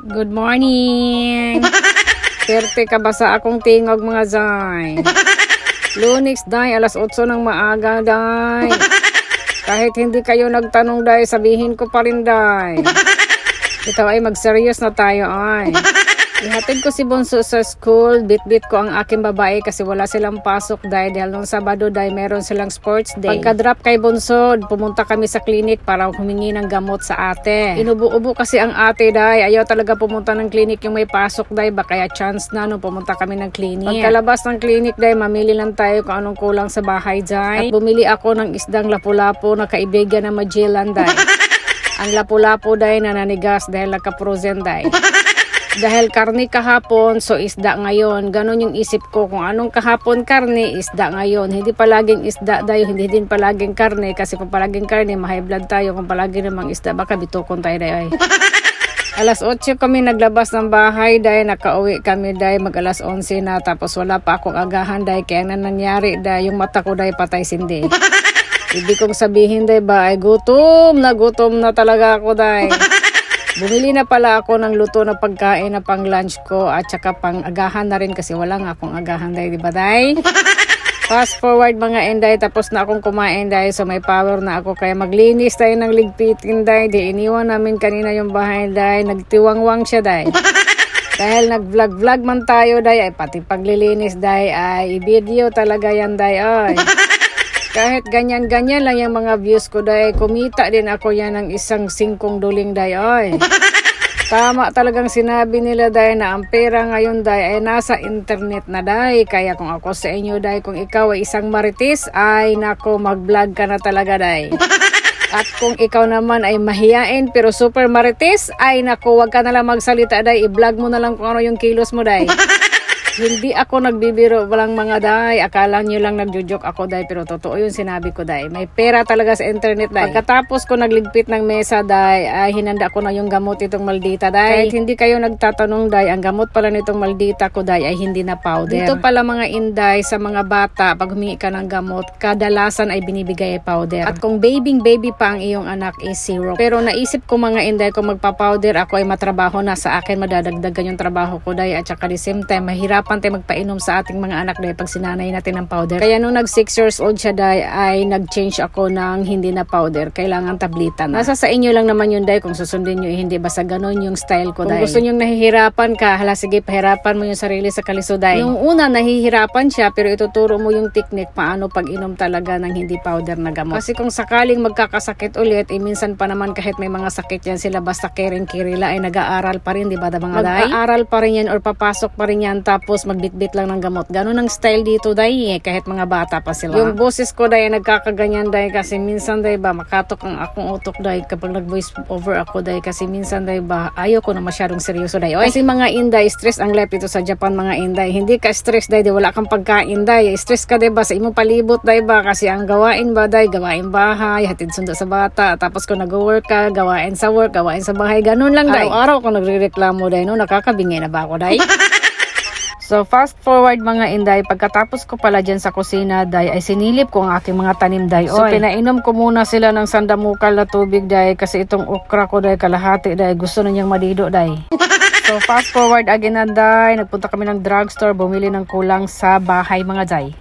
Good morning! Perte ka ba sa akong tingog mga zay? Lunix day, alas 8 ng maaga day. Kahit hindi kayo nagtanong day, sabihin ko pa rin day. Ito ay mag-serious na tayo ay. Ihatid ko si Bonso sa school, bit-bit ko ang aking babae kasi wala silang pasok dahil dahil nung Sabado dahil meron silang sports day. Pagka-drop kay Bonso, pumunta kami sa clinic para humingi ng gamot sa ate. Inubo-ubo kasi ang ate dahil ayaw talaga pumunta ng clinic yung may pasok dahil ba kaya chance na nung pumunta kami ng clinic. Pagkalabas ng clinic dahil mamili lang tayo kung anong kulang sa bahay dahil. At bumili ako ng isdang lapu-lapu na kaibigan ng Magellan dahil. ang lapu-lapu dahil nananigas dahil nagka-frozen dahil. Dahil karne kahapon, so isda ngayon. Ganon yung isip ko kung anong kahapon karne, isda ngayon. Hindi palaging isda dayo, hindi din palaging karne. Kasi kung palaging karne, ma-high blood tayo. Kung palagi namang isda, baka bitukon tayo dayo. ay. Alas 8 kami naglabas ng bahay dahil nakauwi kami dahil mag alas 11 na tapos wala pa akong agahan dahil kaya na nangyari dahil yung mata ko dahil patay sindi. Ibig kong sabihin dahil ba ay gutom na gutom na talaga ako dahil. Bumili na pala ako ng luto na pagkain na pang lunch ko at saka pang agahan na rin kasi wala nga akong agahan dahil, di ba day? Fast forward mga enday, tapos na akong kumain dahil so may power na ako kaya maglinis tayo ng ligpitin dahil di iniwan namin kanina yung bahay dahil nagtiwangwang siya dahil. dahil nag-vlog-vlog man tayo dahil ay pati paglilinis dahil ay video talaga yan dahil ay. Kahit ganyan-ganyan lang yung mga views ko dahil kumita din ako yan ng isang singkong duling dahil ay. Tama talagang sinabi nila dahil na ang pera ngayon dahil ay nasa internet na dahil. Kaya kung ako sa inyo dahil kung ikaw ay isang marites ay nako mag-vlog ka na talaga dahil. At kung ikaw naman ay mahiyain pero super marites ay nako wag ka na lang magsalita dahil i-vlog mo na lang kung ano yung kilos mo dahil. Hindi ako nagbibiro walang mga day. Akala nyo lang nagjo-joke ako day pero totoo yung sinabi ko day. May pera talaga sa internet day. Pagkatapos ko nagligpit ng mesa day, ay hinanda ko na yung gamot itong maldita day. Kahit hindi kayo nagtatanong day, ang gamot pala nitong maldita ko day ay hindi na powder. Dito pala mga inday sa mga bata pag humingi ka ng gamot, kadalasan ay binibigay ay powder. At kung babying baby pa ang iyong anak is zero. Pero naisip ko mga inday kung magpa-powder ako ay matrabaho na sa akin madadagdagan yung trabaho ko day at saka the same time mahirapan tayo magpainom sa ating mga anak dahil pag sinanay natin ng powder. Kaya nung nag 6 years old siya dahil ay nag-change ako ng hindi na powder. Kailangan tablita na. Nasa sa inyo lang naman yun dahil kung susundin nyo eh, hindi basta ganun yung style ko dahil. Kung gusto nyo nahihirapan ka, hala sige pahirapan mo yung sarili sa kalisuday. Yung una nahihirapan siya pero ituturo mo yung technique paano pag inom talaga ng hindi powder na gamot. Kasi kung sakaling magkakasakit ulit, eh, minsan pa naman kahit may mga sakit yan sila basta kering kirila ay nag-aaral pa rin, di ba mga? Mag-aaral pa rin yan or papasok pa rin yan tapos magbitbit lang ng gamot. Ganun ang style dito day eh, kahit mga bata pa sila. Yung boses ko day nagkakaganyan day kasi minsan day ba makatok ang akong utok day kapag nag-voice over ako day kasi minsan day ba ayaw ko na masyadong seryoso day. Oy, kasi mga inday, stress ang life ito sa Japan mga inday. Hindi ka stress day, di wala kang pagkain day. Stress ka day ba sa imong palibot day ba kasi ang gawain ba day, gawain bahay, hatid sundo sa bata, tapos kung nag-work ka, gawain sa work, gawain sa bahay, ganun lang day. Araw-araw ko nagrereklamo day no, nakakabingi na ba ako day? So fast forward mga inday, pagkatapos ko pala dyan sa kusina day, ay sinilip ko ang aking mga tanim day. So pinainom ko muna sila ng sandamukal na tubig day kasi itong okra ko day, kalahati day, gusto na niyang madido day. So fast forward again na day, nagpunta kami ng drugstore, bumili ng kulang sa bahay mga day.